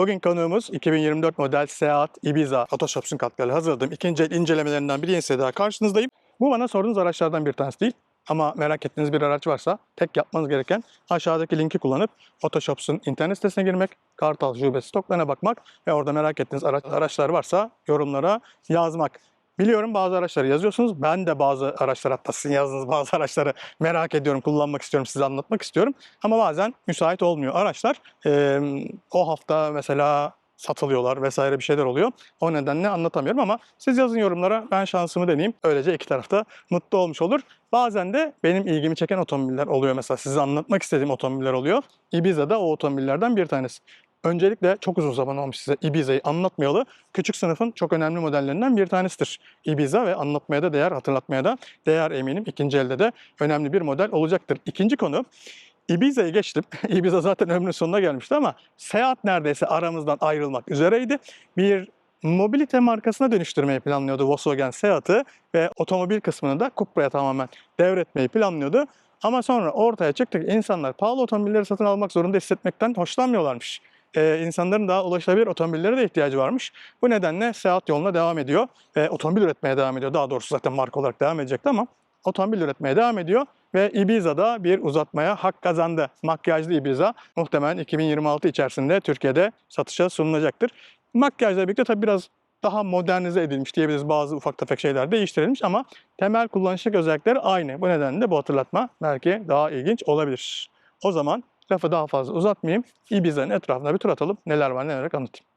Bugün konuğumuz 2024 model Seat Ibiza Photoshop'un katkılarıyla hazırladığım ikinci el incelemelerinden bir yenisi daha karşınızdayım. Bu bana sorduğunuz araçlardan bir tanesi değil. Ama merak ettiğiniz bir araç varsa tek yapmanız gereken aşağıdaki linki kullanıp Photoshop'un internet sitesine girmek, Kartal Şube stoklarına bakmak ve orada merak ettiğiniz araç, araçlar varsa yorumlara yazmak. Biliyorum bazı araçları yazıyorsunuz. Ben de bazı araçlar hatta sizin yazdığınız bazı araçları merak ediyorum, kullanmak istiyorum, size anlatmak istiyorum. Ama bazen müsait olmuyor araçlar. Ee, o hafta mesela satılıyorlar vesaire bir şeyler oluyor. O nedenle anlatamıyorum ama siz yazın yorumlara ben şansımı deneyeyim. Öylece iki tarafta mutlu olmuş olur. Bazen de benim ilgimi çeken otomobiller oluyor mesela. Size anlatmak istediğim otomobiller oluyor. Ibiza da o otomobillerden bir tanesi. Öncelikle çok uzun zaman olmuş size Ibiza'yı anlatmayalı. Küçük sınıfın çok önemli modellerinden bir tanesidir Ibiza ve anlatmaya da değer, hatırlatmaya da değer eminim. İkinci elde de önemli bir model olacaktır. İkinci konu Ibiza'yı geçtim. Ibiza zaten ömrünün sonuna gelmişti ama Seat neredeyse aramızdan ayrılmak üzereydi. Bir mobilite markasına dönüştürmeyi planlıyordu Volkswagen Seat'ı ve otomobil kısmını da Cupra'ya tamamen devretmeyi planlıyordu. Ama sonra ortaya çıktı ki insanlar pahalı otomobilleri satın almak zorunda hissetmekten hoşlanmıyorlarmış. Ee, insanların daha ulaşılabilir otomobillere de ihtiyacı varmış. Bu nedenle Seat yoluna devam ediyor ve otomobil üretmeye devam ediyor. Daha doğrusu zaten marka olarak devam edecekti ama otomobil üretmeye devam ediyor ve Ibiza'da bir uzatmaya hak kazandı. Makyajlı Ibiza muhtemelen 2026 içerisinde Türkiye'de satışa sunulacaktır. Makyajla birlikte tabii biraz daha modernize edilmiş diyebiliriz. Bazı ufak tefek şeyler değiştirilmiş ama temel kullanışlık özellikleri aynı. Bu nedenle de bu hatırlatma belki daha ilginç olabilir. O zaman lafı daha fazla uzatmayayım. Ibiza'nın etrafına bir tur atalım. Neler var neler anlatayım.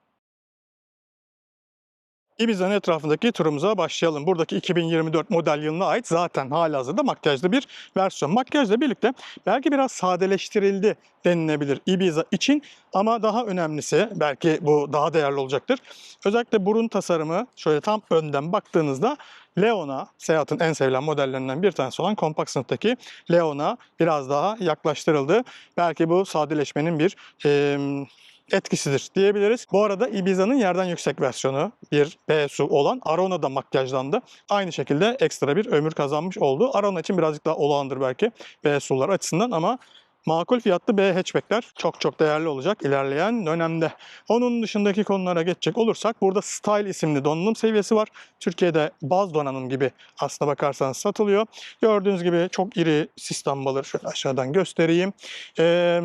Ibiza'nın etrafındaki turumuza başlayalım. Buradaki 2024 model yılına ait zaten halihazırda makyajlı bir versiyon. Makyajla birlikte belki biraz sadeleştirildi denilebilir Ibiza için ama daha önemlisi belki bu daha değerli olacaktır. Özellikle burun tasarımı şöyle tam önden baktığınızda Leon'a, Seat'ın en sevilen modellerinden bir tanesi olan kompakt sınıftaki Leon'a biraz daha yaklaştırıldı. Belki bu sadeleşmenin bir eee etkisidir diyebiliriz. Bu arada Ibiza'nın yerden yüksek versiyonu bir BSU olan Arona da makyajlandı. Aynı şekilde ekstra bir ömür kazanmış oldu. Arona için birazcık daha olağandır belki BSU'lar açısından ama makul fiyatlı B hatchbackler çok çok değerli olacak ilerleyen dönemde. Onun dışındaki konulara geçecek olursak burada Style isimli donanım seviyesi var. Türkiye'de baz donanım gibi aslına bakarsanız satılıyor. Gördüğünüz gibi çok iri sistem baları şöyle aşağıdan göstereyim. Ee,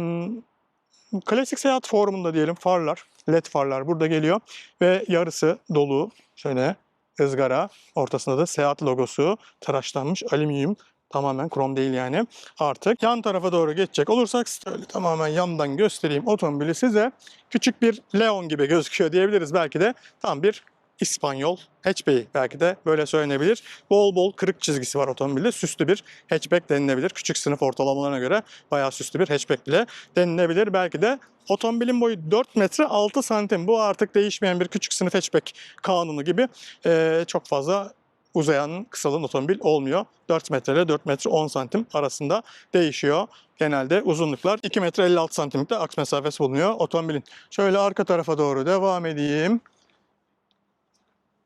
Klasik seyahat formunda diyelim farlar, led farlar burada geliyor ve yarısı dolu şöyle ızgara ortasında da seyahat logosu tıraşlanmış alüminyum tamamen krom değil yani artık. Yan tarafa doğru geçecek olursak şöyle tamamen yandan göstereyim otomobili size. Küçük bir Leon gibi gözüküyor diyebiliriz belki de tam bir İspanyol hatchback belki de böyle söylenebilir. Bol bol kırık çizgisi var otomobilde. Süslü bir hatchback denilebilir. Küçük sınıf ortalamalarına göre bayağı süslü bir hatchback bile denilebilir. Belki de otomobilin boyu 4 metre 6 santim. Bu artık değişmeyen bir küçük sınıf hatchback kanunu gibi ee, çok fazla uzayan kısalın otomobil olmuyor. 4 metre ile 4 metre 10 santim arasında değişiyor. Genelde uzunluklar 2 metre 56 santimlikte aks mesafesi bulunuyor otomobilin. Şöyle arka tarafa doğru devam edeyim.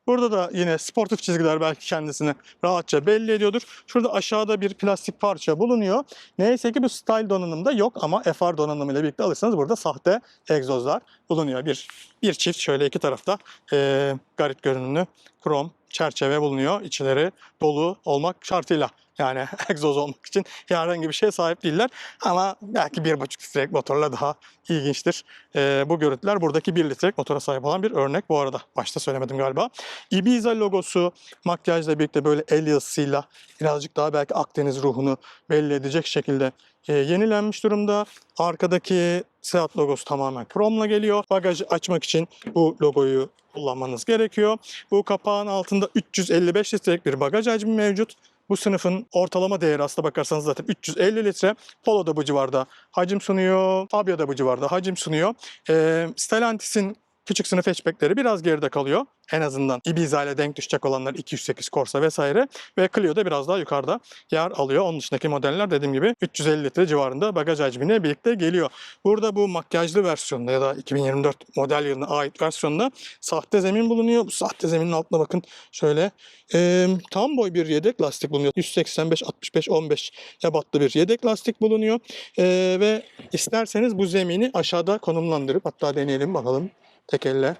Burada da yine sportif çizgiler belki kendisini rahatça belli ediyordur. Şurada aşağıda bir plastik parça bulunuyor. Neyse ki bu style donanımda yok ama FR donanımı ile birlikte alırsanız burada sahte egzozlar bulunuyor. Bir, bir çift şöyle iki tarafta e, garip görünümlü krom çerçeve bulunuyor. İçleri dolu olmak şartıyla. Yani egzoz olmak için herhangi bir şeye sahip değiller. Ama belki 1.5 litrelik motorla daha ilginçtir. Ee, bu görüntüler buradaki 1 litrelik motora sahip olan bir örnek bu arada. Başta söylemedim galiba. Ibiza logosu makyajla birlikte böyle el yazısıyla birazcık daha belki Akdeniz ruhunu belli edecek şekilde e, yenilenmiş durumda. Arkadaki Seat logosu tamamen kromla geliyor. Bagajı açmak için bu logoyu kullanmanız gerekiyor. Bu kapağın altında 355 litrelik bir bagaj hacmi mevcut. Bu sınıfın ortalama değeri aslında bakarsanız zaten 350 litre. Polo da bu civarda hacim sunuyor. Fabia da bu civarda hacim sunuyor. Ee, Stellantis'in küçük sınıf hatchbackleri biraz geride kalıyor. En azından Ibiza ile denk düşecek olanlar 208 Corsa vesaire. Ve Clio da biraz daha yukarıda yer alıyor. Onun dışındaki modeller dediğim gibi 350 litre civarında bagaj hacmiyle birlikte geliyor. Burada bu makyajlı versiyonda ya da 2024 model yılına ait versiyonda sahte zemin bulunuyor. Bu sahte zeminin altına bakın şöyle e, tam boy bir yedek lastik bulunuyor. 185 65 15 ebatlı bir yedek lastik bulunuyor. E, ve isterseniz bu zemini aşağıda konumlandırıp hatta deneyelim bakalım. Tek elle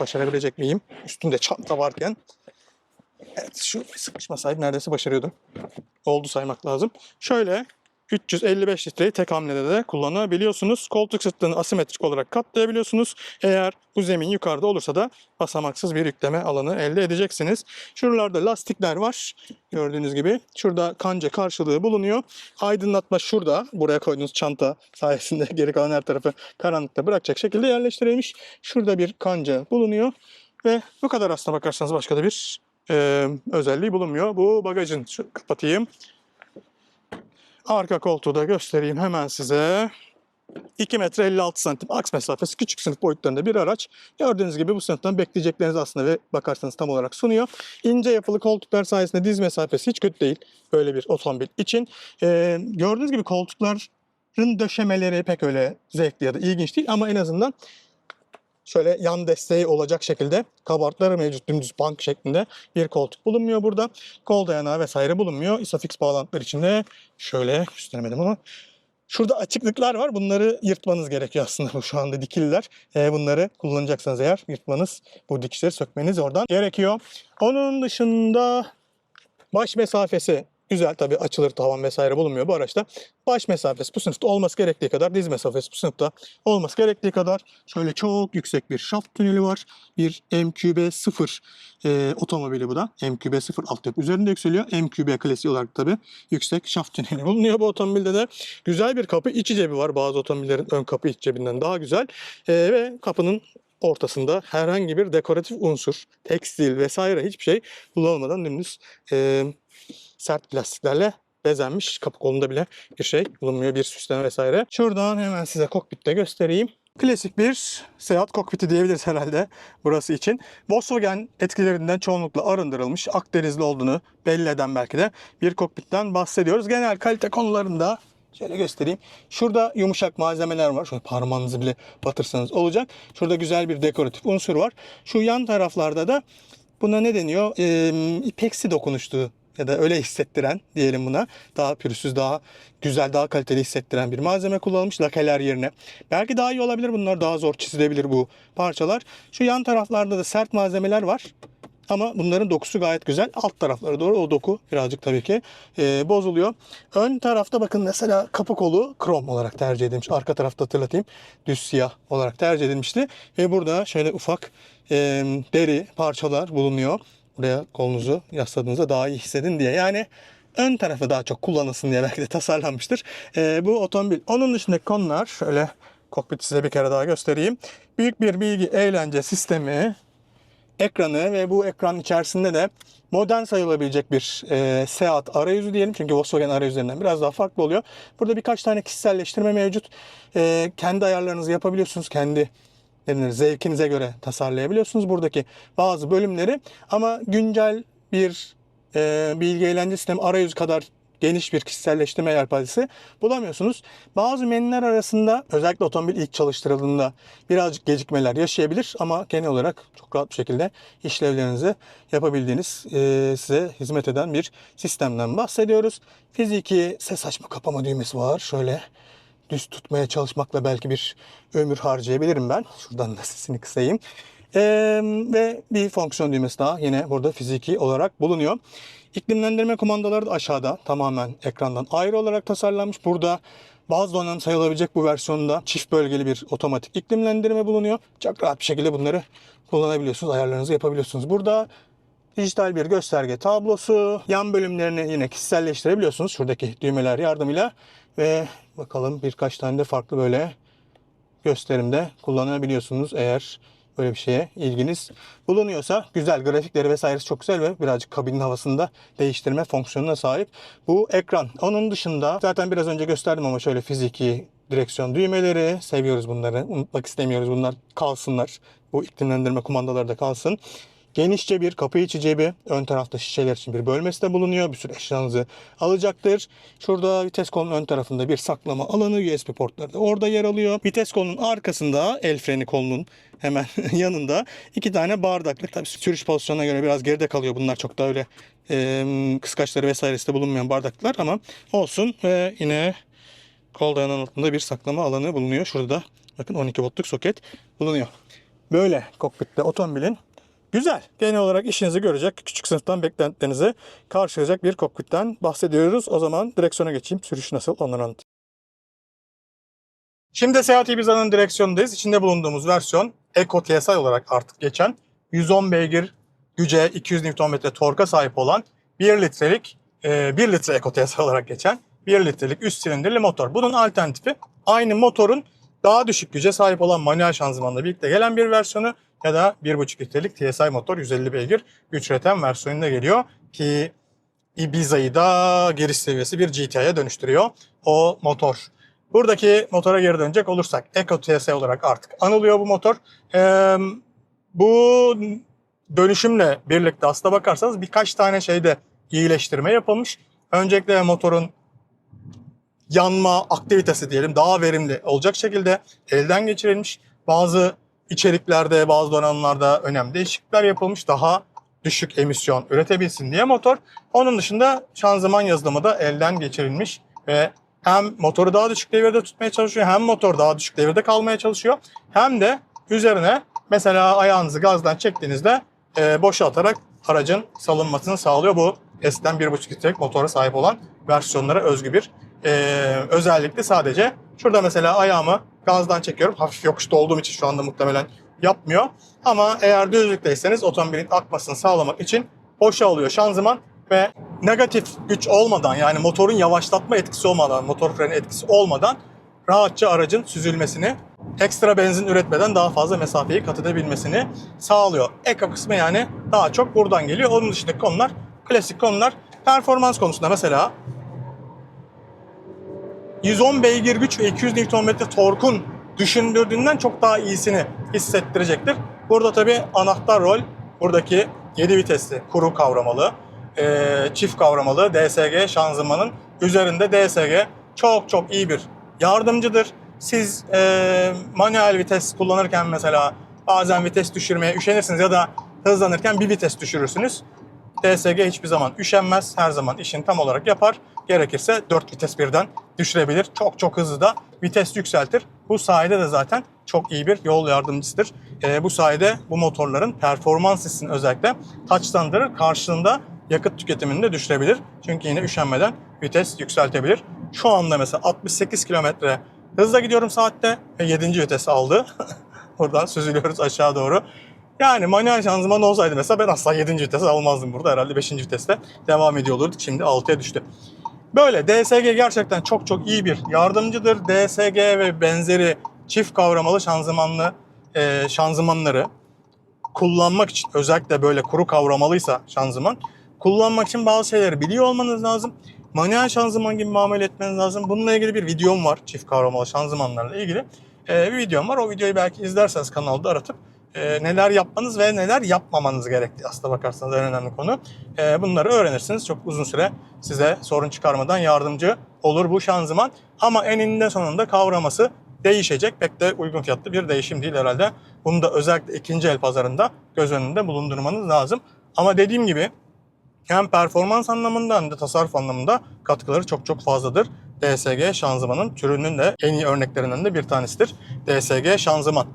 başarabilecek miyim? Üstünde çanta varken. Evet şu sıkışmasaydı neredeyse başarıyordum. Oldu saymak lazım. Şöyle 355 litreyi tek hamlede de kullanabiliyorsunuz. Koltuk sırtlarını asimetrik olarak katlayabiliyorsunuz. Eğer bu zemin yukarıda olursa da basamaksız bir yükleme alanı elde edeceksiniz. Şuralarda lastikler var. Gördüğünüz gibi. Şurada kanca karşılığı bulunuyor. Aydınlatma şurada. Buraya koyduğunuz çanta sayesinde geri kalan her tarafı karanlıkta bırakacak şekilde yerleştirilmiş. Şurada bir kanca bulunuyor. Ve bu kadar aslına bakarsanız başka da bir e, özelliği bulunmuyor. Bu bagajın. Şu kapatayım. Arka koltuğu da göstereyim hemen size. 2 metre 56 santim aks mesafesi küçük sınıf boyutlarında bir araç. Gördüğünüz gibi bu sınıftan bekleyecekleriniz aslında ve bakarsanız tam olarak sunuyor. İnce yapılı koltuklar sayesinde diz mesafesi hiç kötü değil. Böyle bir otomobil için. Ee, gördüğünüz gibi koltukların döşemeleri pek öyle zevkli ya da ilginç değil ama en azından şöyle yan desteği olacak şekilde kabartları mevcut dümdüz bank şeklinde bir koltuk bulunmuyor burada. Kol dayanağı vesaire bulunmuyor. Isofix bağlantılar içinde şöyle gösteremedim ama Şurada açıklıklar var. Bunları yırtmanız gerekiyor aslında bu şu anda dikililer. Ee, bunları kullanacaksanız eğer yırtmanız, bu dikişleri sökmeniz oradan gerekiyor. Onun dışında baş mesafesi güzel tabii açılır tavan vesaire bulunmuyor bu araçta. Baş mesafesi bu sınıfta olması gerektiği kadar, diz mesafesi bu sınıfta olması gerektiği kadar şöyle çok yüksek bir şaft tüneli var. Bir MQB0 e, otomobili bu da. MQB0 altyapı üzerinde yükseliyor. MQB klasiği olarak tabii yüksek şaft tüneli bulunuyor bu otomobilde de. Güzel bir kapı içi cebi var. Bazı otomobillerin ön kapı iç cebinden daha güzel. E, ve kapının ortasında herhangi bir dekoratif unsur, tekstil vesaire hiçbir şey kullanılmadan dümdüz e, sert plastiklerle bezenmiş. Kapı kolunda bile bir şey bulunmuyor. Bir süsleme vesaire. Şuradan hemen size kokpitte göstereyim. Klasik bir seyahat kokpiti diyebiliriz herhalde burası için. Volkswagen etkilerinden çoğunlukla arındırılmış, Akdenizli olduğunu belli eden belki de bir kokpitten bahsediyoruz. Genel kalite konularında Şöyle göstereyim. Şurada yumuşak malzemeler var. Şöyle parmağınızı bile batırsanız olacak. Şurada güzel bir dekoratif unsur var. Şu yan taraflarda da buna ne deniyor? Ee, ipeksi dokunuşlu ya da öyle hissettiren diyelim buna. Daha pürüzsüz, daha güzel, daha kaliteli hissettiren bir malzeme kullanılmış lakeler yerine. Belki daha iyi olabilir bunlar. Daha zor çizilebilir bu parçalar. Şu yan taraflarda da sert malzemeler var. Ama bunların dokusu gayet güzel. Alt tarafları doğru o doku birazcık tabii ki e, bozuluyor. Ön tarafta bakın mesela kapı kolu krom olarak tercih edilmiş. Arka tarafta hatırlatayım düz siyah olarak tercih edilmişti. Ve burada şöyle ufak e, deri parçalar bulunuyor. Buraya kolunuzu yasladığınızda daha iyi hissedin diye. Yani ön tarafı daha çok kullanılsın diye belki de tasarlanmıştır. E, bu otomobil. Onun dışındaki konular şöyle kokpiti size bir kere daha göstereyim. Büyük bir bilgi eğlence sistemi ekranı ve bu ekran içerisinde de modern sayılabilecek bir e, Seat arayüzü diyelim. Çünkü Volkswagen arayüzlerinden biraz daha farklı oluyor. Burada birkaç tane kişiselleştirme mevcut. E, kendi ayarlarınızı yapabiliyorsunuz. Kendi denir, zevkinize göre tasarlayabiliyorsunuz buradaki bazı bölümleri. Ama güncel bir e, bilgi eğlence sistemi arayüzü kadar geniş bir kişiselleştirme yelpazesi bulamıyorsunuz. Bazı menüler arasında özellikle otomobil ilk çalıştırıldığında birazcık gecikmeler yaşayabilir ama genel olarak çok rahat bir şekilde işlevlerinizi yapabildiğiniz e, size hizmet eden bir sistemden bahsediyoruz. Fiziki ses açma kapama düğmesi var. Şöyle düz tutmaya çalışmakla belki bir ömür harcayabilirim ben. Şuradan da sesini kısayım. Ee, ve bir fonksiyon düğmesi daha yine burada fiziki olarak bulunuyor. İklimlendirme kumandaları da aşağıda tamamen ekrandan ayrı olarak tasarlanmış. Burada bazı donanım sayılabilecek bu versiyonda çift bölgeli bir otomatik iklimlendirme bulunuyor. Çok rahat bir şekilde bunları kullanabiliyorsunuz, ayarlarınızı yapabiliyorsunuz. Burada dijital bir gösterge tablosu, yan bölümlerini yine kişiselleştirebiliyorsunuz şuradaki düğmeler yardımıyla ve bakalım birkaç tane de farklı böyle gösterimde kullanabiliyorsunuz eğer böyle bir şeye ilginiz bulunuyorsa güzel grafikleri vesairesi çok güzel ve birazcık kabinin havasında değiştirme fonksiyonuna sahip bu ekran. Onun dışında zaten biraz önce gösterdim ama şöyle fiziki direksiyon düğmeleri seviyoruz bunları. Unutmak istemiyoruz. Bunlar kalsınlar. Bu iklimlendirme kumandaları da kalsın. Genişçe bir kapı içi cebi. Ön tarafta şişeler için bir bölmesi de bulunuyor. Bir sürü eşyanızı alacaktır. Şurada vites kolunun ön tarafında bir saklama alanı. USB portları da orada yer alıyor. Vites kolunun arkasında el freni kolunun hemen yanında iki tane bardaklık. Tabii sürüş pozisyonuna göre biraz geride kalıyor. Bunlar çok da öyle e, kıskaçları vesairesi de bulunmayan bardaklar ama olsun. Ve yine kol dayanan altında bir saklama alanı bulunuyor. Şurada da bakın 12 voltluk soket bulunuyor. böyle kokpitte otomobilin güzel. Genel olarak işinizi görecek, küçük sınıftan beklentilerinizi karşılayacak bir kokpitten bahsediyoruz. O zaman direksiyona geçeyim. Sürüş nasıl onları anlatayım. Şimdi Seat Ibiza'nın direksiyonundayız. İçinde bulunduğumuz versiyon Eco TSI olarak artık geçen 110 beygir güce 200 Nm torka sahip olan 1 litrelik e, 1 litre Eco TSI olarak geçen 1 litrelik üst silindirli motor. Bunun alternatifi aynı motorun daha düşük güce sahip olan manuel şanzımanla birlikte gelen bir versiyonu ya da 1.5 litrelik TSI motor 150 beygir güç üreten versiyonunda geliyor ki Ibiza'yı da giriş seviyesi bir GTI'ye dönüştürüyor o motor. Buradaki motora geri dönecek olursak Eco TSI olarak artık anılıyor bu motor. Ee, bu dönüşümle birlikte aslına bakarsanız birkaç tane şeyde iyileştirme yapılmış. Öncelikle motorun yanma aktivitesi diyelim daha verimli olacak şekilde elden geçirilmiş. Bazı içeriklerde, bazı donanımlarda önemli değişiklikler yapılmış. Daha düşük emisyon üretebilsin diye motor. Onun dışında şanzıman yazılımı da elden geçirilmiş ve hem motoru daha düşük devirde tutmaya çalışıyor hem motor daha düşük devirde kalmaya çalışıyor. Hem de üzerine mesela ayağınızı gazdan çektiğinizde e, boşaltarak aracın salınmasını sağlıyor. Bu eskiden 1.5 litrelik motora sahip olan versiyonlara özgü bir e, özellikle sadece şurada mesela ayağımı gazdan çekiyorum. Hafif yokuşta olduğum için şu anda muhtemelen yapmıyor. Ama eğer düzlükteyseniz otomobilin akmasını sağlamak için boşa alıyor şanzıman ve negatif güç olmadan yani motorun yavaşlatma etkisi olmadan, motor freni etkisi olmadan rahatça aracın süzülmesini, ekstra benzin üretmeden daha fazla mesafeyi kat edebilmesini sağlıyor. Eko kısmı yani daha çok buradan geliyor. Onun dışındaki konular klasik konular. Performans konusunda mesela 110 beygir güç ve 200 Nm torkun düşündürdüğünden çok daha iyisini hissettirecektir. Burada tabi anahtar rol buradaki 7 vitesli kuru kavramalı, e, çift kavramalı DSG şanzımanın üzerinde DSG çok çok iyi bir yardımcıdır. Siz e, manuel vites kullanırken mesela bazen vites düşürmeye üşenirsiniz ya da hızlanırken bir vites düşürürsünüz. DSG hiçbir zaman üşenmez. Her zaman işini tam olarak yapar. Gerekirse 4 vites birden düşürebilir. Çok çok hızlı da vites yükseltir. Bu sayede de zaten çok iyi bir yol yardımcısıdır. Ee, bu sayede bu motorların performans hissini özellikle taçlandırır. Karşılığında yakıt tüketimini de düşürebilir. Çünkü yine üşenmeden vites yükseltebilir. Şu anda mesela 68 kilometre hızla gidiyorum saatte ve 7. vites aldı. Buradan süzülüyoruz aşağı doğru. Yani manuel şanzıman olsaydı mesela ben asla 7. vitese almazdım burada. Herhalde 5. viteste devam ediyor olurduk. Şimdi 6'ya düştü. Böyle DSG gerçekten çok çok iyi bir yardımcıdır. DSG ve benzeri çift kavramalı şanzımanlı e, şanzımanları kullanmak için özellikle böyle kuru kavramalıysa şanzıman kullanmak için bazı şeyleri biliyor olmanız lazım. Manuel şanzıman gibi muamele etmeniz lazım. Bununla ilgili bir videom var çift kavramalı şanzımanlarla ilgili. E, bir videom var. O videoyu belki izlerseniz kanalda aratıp e, neler yapmanız ve neler yapmamanız gerektiği aslında bakarsanız en önemli konu. E, bunları öğrenirsiniz. Çok uzun süre size sorun çıkarmadan yardımcı olur bu şanzıman. Ama eninde sonunda kavraması değişecek. Pek de uygun fiyatlı bir değişim değil herhalde. Bunu da özellikle ikinci el pazarında göz önünde bulundurmanız lazım. Ama dediğim gibi hem performans anlamında hem de tasarruf anlamında katkıları çok çok fazladır. DSG şanzımanın türünün de en iyi örneklerinden de bir tanesidir. DSG şanzıman.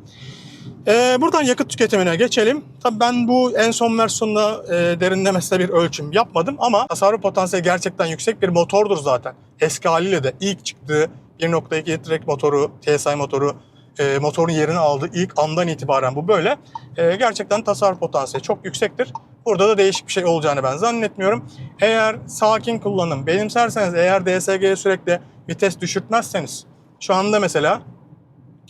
Ee, buradan yakıt tüketimine geçelim. Tabii ben bu en son versiyonda e, derinlemesine bir ölçüm yapmadım ama tasarruf potansiyeli gerçekten yüksek bir motordur zaten. Eski haliyle de ilk çıktığı 1.2 litrelik motoru, TSI motoru, e, motorun yerini aldığı ilk andan itibaren bu böyle. E, gerçekten tasarruf potansiyeli çok yüksektir. Burada da değişik bir şey olacağını ben zannetmiyorum. Eğer sakin kullanım benimserseniz, eğer DSG'ye sürekli vites düşürtmezseniz, şu anda mesela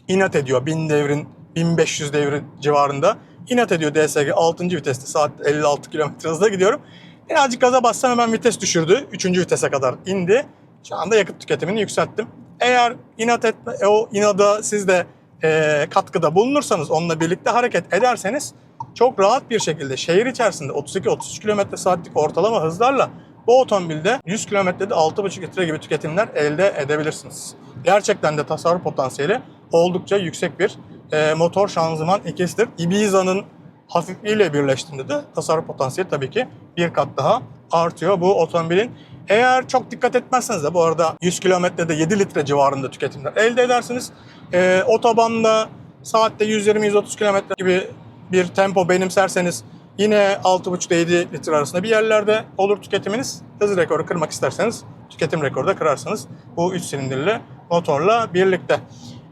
inat ediyor 1000 devrin 1500 devir civarında. İnat ediyor DSG 6. viteste saat 56 km hızla gidiyorum. Birazcık gaza bassam hemen vites düşürdü. 3. vitese kadar indi. Şu anda yakıt tüketimini yükselttim. Eğer inat etme, o inada siz de e, katkıda bulunursanız, onunla birlikte hareket ederseniz çok rahat bir şekilde şehir içerisinde 32-33 km saatlik ortalama hızlarla bu otomobilde 100 kilometrede 6,5 litre gibi tüketimler elde edebilirsiniz. Gerçekten de tasarruf potansiyeli oldukça yüksek bir e, motor şanzıman ikisidir. Ibiza'nın hafifliğiyle birleştiğinde de tasarruf potansiyeli tabii ki bir kat daha artıyor bu otomobilin. Eğer çok dikkat etmezseniz de bu arada 100 kilometrede 7 litre civarında tüketimler elde edersiniz. E, otobanda saatte 120-130 km gibi bir tempo benimserseniz yine 6,5-7 litre arasında bir yerlerde olur tüketiminiz. Hız rekoru kırmak isterseniz tüketim rekoru da kırarsınız. Bu 3 silindirli motorla birlikte.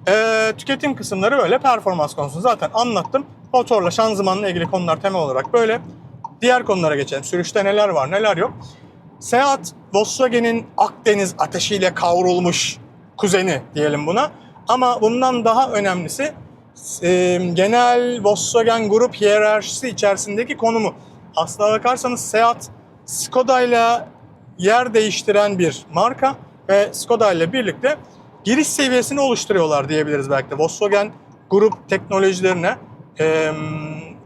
Ee, tüketim kısımları böyle. Performans konusunu zaten anlattım. Motorla şanzımanla ilgili konular temel olarak böyle. Diğer konulara geçelim. Sürüşte neler var neler yok. Seat Volkswagen'in Akdeniz ateşiyle kavrulmuş kuzeni diyelim buna. Ama bundan daha önemlisi e, genel Volkswagen grup hiyerarşisi içerisindeki konumu. Aslına bakarsanız Seat Skoda ile yer değiştiren bir marka ve Skoda ile birlikte giriş seviyesini oluşturuyorlar diyebiliriz belki de. Volkswagen grup teknolojilerine e,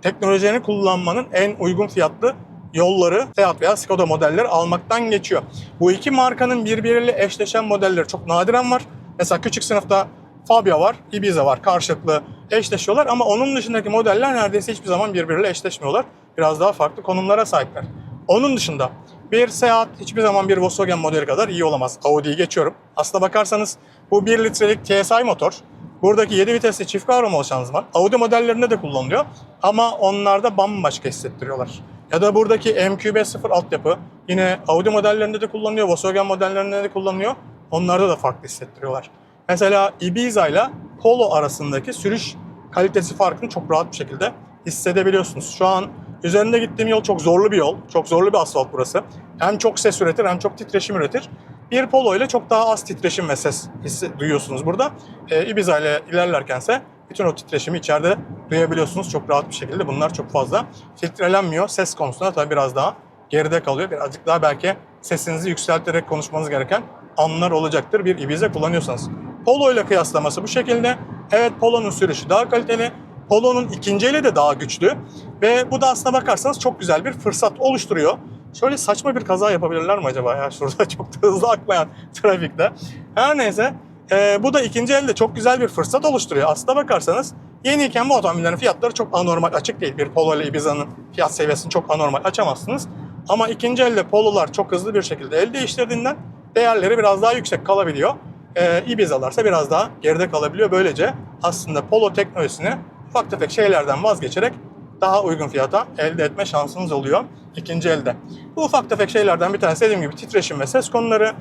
teknolojilerini kullanmanın en uygun fiyatlı yolları Seat veya Skoda modelleri almaktan geçiyor. Bu iki markanın birbiriyle eşleşen modelleri çok nadiren var. Mesela küçük sınıfta Fabia var, Ibiza var. Karşılıklı eşleşiyorlar ama onun dışındaki modeller neredeyse hiçbir zaman birbiriyle eşleşmiyorlar. Biraz daha farklı konumlara sahipler. Onun dışında bir Seat hiçbir zaman bir Volkswagen modeli kadar iyi olamaz. Audi'yi geçiyorum. Aslına bakarsanız bu 1 litrelik TSI motor. Buradaki 7 vitesli çift kavramalı şanzıman. Audi modellerinde de kullanılıyor. Ama onlarda bambaşka hissettiriyorlar. Ya da buradaki MQB0 altyapı yine Audi modellerinde de kullanılıyor, Volkswagen modellerinde de kullanılıyor. Onlarda da farklı hissettiriyorlar. Mesela Ibiza ile Polo arasındaki sürüş kalitesi farkını çok rahat bir şekilde hissedebiliyorsunuz. Şu an üzerinde gittiğim yol çok zorlu bir yol. Çok zorlu bir asfalt burası. Hem çok ses üretir hem çok titreşim üretir. Bir Polo ile çok daha az titreşim ve ses hissi duyuyorsunuz burada. Ee, Ibiza ile ilerlerkense bütün o titreşimi içeride duyabiliyorsunuz çok rahat bir şekilde. Bunlar çok fazla filtrelenmiyor. Ses konusunda tabii biraz daha geride kalıyor. Birazcık daha belki sesinizi yükselterek konuşmanız gereken anlar olacaktır bir Ibiza kullanıyorsanız. Polo ile kıyaslaması bu şekilde. Evet Polo'nun sürüşü daha kaliteli. Polo'nun ikinci eli de daha güçlü. Ve bu da aslına bakarsanız çok güzel bir fırsat oluşturuyor. Şöyle saçma bir kaza yapabilirler mi acaba ya şurada çok da hızlı akmayan trafikte. Her neyse e, bu da ikinci elde çok güzel bir fırsat oluşturuyor. Aslına bakarsanız yeniyken bu otomobillerin fiyatları çok anormal açık değil. Bir Polo ile Ibiza'nın fiyat seviyesini çok anormal açamazsınız. Ama ikinci elde Polo'lar çok hızlı bir şekilde el değiştirdiğinden değerleri biraz daha yüksek kalabiliyor. Ee, Ibiza'larsa biraz daha geride kalabiliyor. Böylece aslında Polo teknolojisini ufak tefek şeylerden vazgeçerek daha uygun fiyata elde etme şansınız oluyor ikinci elde. Bu ufak tefek şeylerden bir tanesi dediğim gibi titreşim ve ses konuları.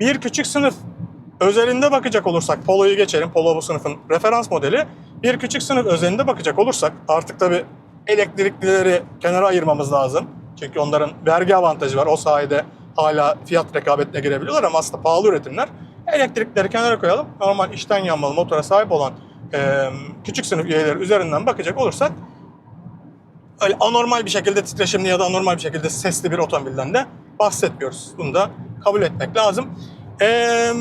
Bir küçük sınıf özelinde bakacak olursak Polo'yu geçelim. Polo bu sınıfın referans modeli. Bir küçük sınıf özelinde bakacak olursak artık tabi elektriklileri kenara ayırmamız lazım. Çünkü onların vergi avantajı var. O sayede hala fiyat rekabetine girebiliyorlar ama aslında pahalı üretimler. Elektrikleri kenara koyalım. Normal içten yanmalı motora sahip olan e, küçük sınıf üyeleri üzerinden bakacak olursak öyle anormal bir şekilde titreşimli ya da anormal bir şekilde sesli bir otomobilden de bahsetmiyoruz. Bunu da kabul etmek lazım. Ee,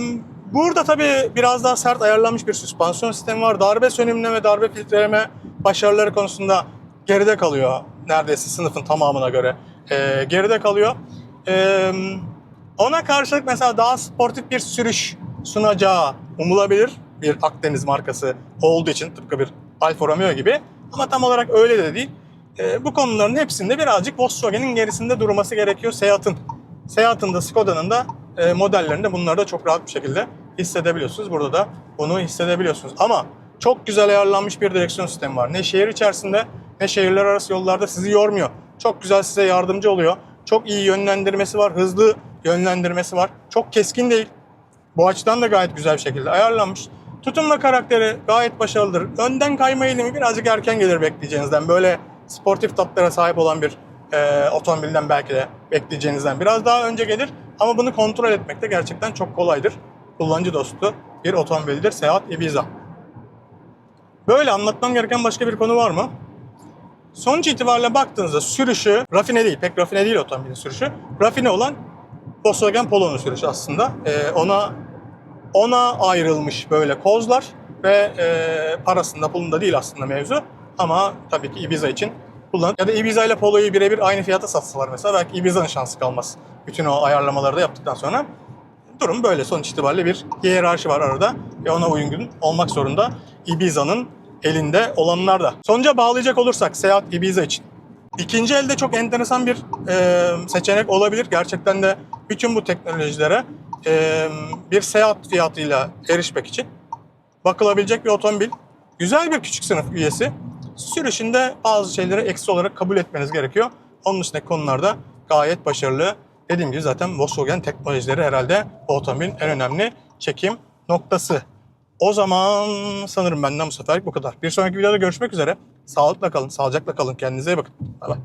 burada tabii biraz daha sert ayarlanmış bir süspansiyon sistemi var. Darbe sönümleme ve darbe filtreleme başarıları konusunda geride kalıyor. Neredeyse sınıfın tamamına göre ee, geride kalıyor. Ee, ona karşılık mesela daha sportif bir sürüş sunacağı umulabilir bir Akdeniz markası olduğu için tıpkı bir Alfa Romeo gibi. Ama tam olarak öyle de değil. E, bu konuların hepsinde birazcık Volkswagen'in gerisinde durması gerekiyor Seat'ın. Seat'ın da Skoda'nın da e, modellerinde bunları da çok rahat bir şekilde hissedebiliyorsunuz. Burada da bunu hissedebiliyorsunuz. Ama çok güzel ayarlanmış bir direksiyon sistemi var. Ne şehir içerisinde ne şehirler arası yollarda sizi yormuyor. Çok güzel size yardımcı oluyor. Çok iyi yönlendirmesi var, hızlı yönlendirmesi var. Çok keskin değil. Bu açıdan da gayet güzel bir şekilde ayarlanmış. Tutunma karakteri gayet başarılıdır. Önden kayma eğilimi birazcık erken gelir bekleyeceğinizden. Böyle sportif tatlara sahip olan bir e, otomobilden belki de bekleyeceğinizden biraz daha önce gelir. Ama bunu kontrol etmek de gerçekten çok kolaydır. Kullanıcı dostu bir otomobildir Seat Ibiza. Böyle anlatmam gereken başka bir konu var mı? Sonuç itibariyle baktığınızda sürüşü rafine değil, pek rafine değil otomobilin sürüşü. Rafine olan Volkswagen Polo'nun sürüşü aslında. Ee, ona ona ayrılmış böyle kozlar ve e, parasında pulunda değil aslında mevzu. Ama tabii ki Ibiza için kullan. Ya da Ibiza ile Polo'yu birebir aynı fiyata satsalar mesela belki Ibiza'nın şansı kalmaz. Bütün o ayarlamaları da yaptıktan sonra. Durum böyle. Sonuç itibariyle bir hiyerarşi var arada ve ona uygun olmak zorunda Ibiza'nın elinde olanlar da. Sonuca bağlayacak olursak Seat Ibiza için. İkinci elde çok enteresan bir e, seçenek olabilir. Gerçekten de bütün bu teknolojilere e, bir Seat fiyatıyla erişmek için bakılabilecek bir otomobil. Güzel bir küçük sınıf üyesi. Sürüşünde bazı şeyleri eksi olarak kabul etmeniz gerekiyor. Onun dışındaki konularda gayet başarılı. Dediğim gibi zaten Volkswagen teknolojileri herhalde bu otomobilin en önemli çekim noktası. O zaman sanırım benden bu seferlik bu kadar. Bir sonraki videoda görüşmek üzere. Sağlıkla kalın, sağlıcakla kalın. Kendinize iyi bakın. Bay bay.